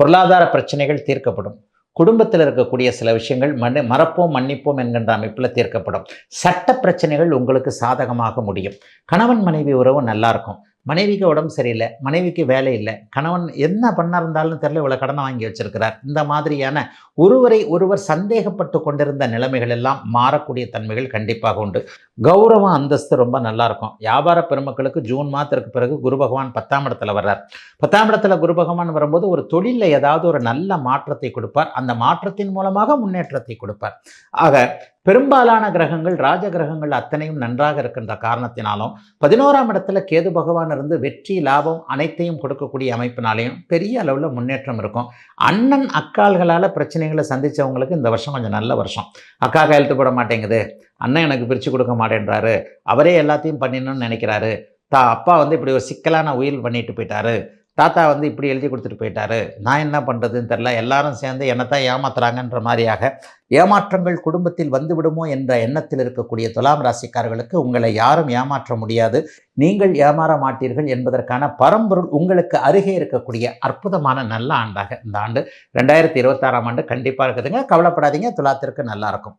பொருளாதார பிரச்சனைகள் தீர்க்கப்படும். குடும்பத்தில் இருக்கக்கூடிய சில விஷயங்கள் மன்ன மறப்போம் மன்னிப்போம் என்கின்ற அமைப்பில் தீர்க்கப்படும். சட்ட பிரச்சனைகள் உங்களுக்கு சாதகமாக முடியும். கணவன் மனைவி உறவு நல்லா இருக்கும் மனைவிக்கு உடம்பு சரியில்லை மனைவிக்கு வேலை இல்லை கணவன் என்ன பண்ணா இருந்தாலும் தெரியல இவ்வளோ கடனை வாங்கி வச்சிருக்கிறார். இந்த மாதிரியான ஒருவரை ஒருவர் சந்தேகப்பட்டு கொண்டிருந்த நிலைமைகள் எல்லாம் மாறக்கூடிய தன்மைகள் கண்டிப்பாக உண்டு. கௌரவம் அந்தஸ்து ரொம்ப நல்லாயிருக்கும். வியாபார பெருமக்களுக்கு ஜூன் மாதத்திற்கு பிறகு குரு பகவான் பத்தாம் இடத்துல வர்றார். பத்தாம் இடத்துல குரு பகவான் வரும்போது ஒரு தொழிலில் ஏதாவது ஒரு நல்ல மாற்றத்தை கொடுப்பார். அந்த மாற்றத்தின் மூலமாக முன்னேற்றத்தை கொடுப்பார். ஆக பெரும்பாலான கிரகங்கள் ராஜ கிரகங்கள் அத்தனையும் நன்றாக இருக்கின்ற காரணத்தினாலும் பதினோராம் இடத்துல கேது பகவான் இருந்து வெற்றி லாபம் அனைத்தையும் கொடுக்கக்கூடிய அமைப்பினாலையும் பெரிய அளவில் முன்னேற்றம் இருக்கும். அண்ணன் அக்கால்களால் பிரச்சனைகளை சந்தித்தவங்களுக்கு இந்த வருஷம் கொஞ்சம் நல்ல வருஷம். அக்கா கையெழுத்து போட மாட்டேங்குது. அண்ணன் எனக்கு பிரித்து கொடுக்க மாட்டேன்றாரு. அவரே எல்லாத்தையும் பண்ணிடணும்னு நினைக்கிறாரு. தா அப்பா வந்து இப்படி ஒரு சிக்கலான உயில் பண்ணிட்டு போயிட்டாரு. தாத்தா வந்து இப்படி எழுதி கொடுத்துட்டு போயிட்டாரு. நான் என்ன பண்ணுறதுன்னு தெரில எல்லாரும் சேர்ந்து என்னத்தான் ஏமாத்துறாங்கன்ற மாதிரியாக ஏமாற்றங்கள் குடும்பத்தில் வந்து விடுமோ என்ற எண்ணத்தில் இருக்கக்கூடிய துலாம் ராசிக்காரர்களுக்கு உங்களை யாரும் ஏமாற்ற முடியாது. நீங்கள் ஏமாற மாட்டீர்கள் என்பதற்கான பரம்பொருள் உங்களுக்கு அருகே இருக்கக்கூடிய அற்புதமான நல்ல ஆண்டாக இந்த ஆண்டு ரெண்டாயிரத்தி இருபத்தாறாம் ஆண்டு கண்டிப்பாக இருக்குதுங்க. கவலைப்படாதீங்க. துலாத்திற்கு நல்லாயிருக்கும்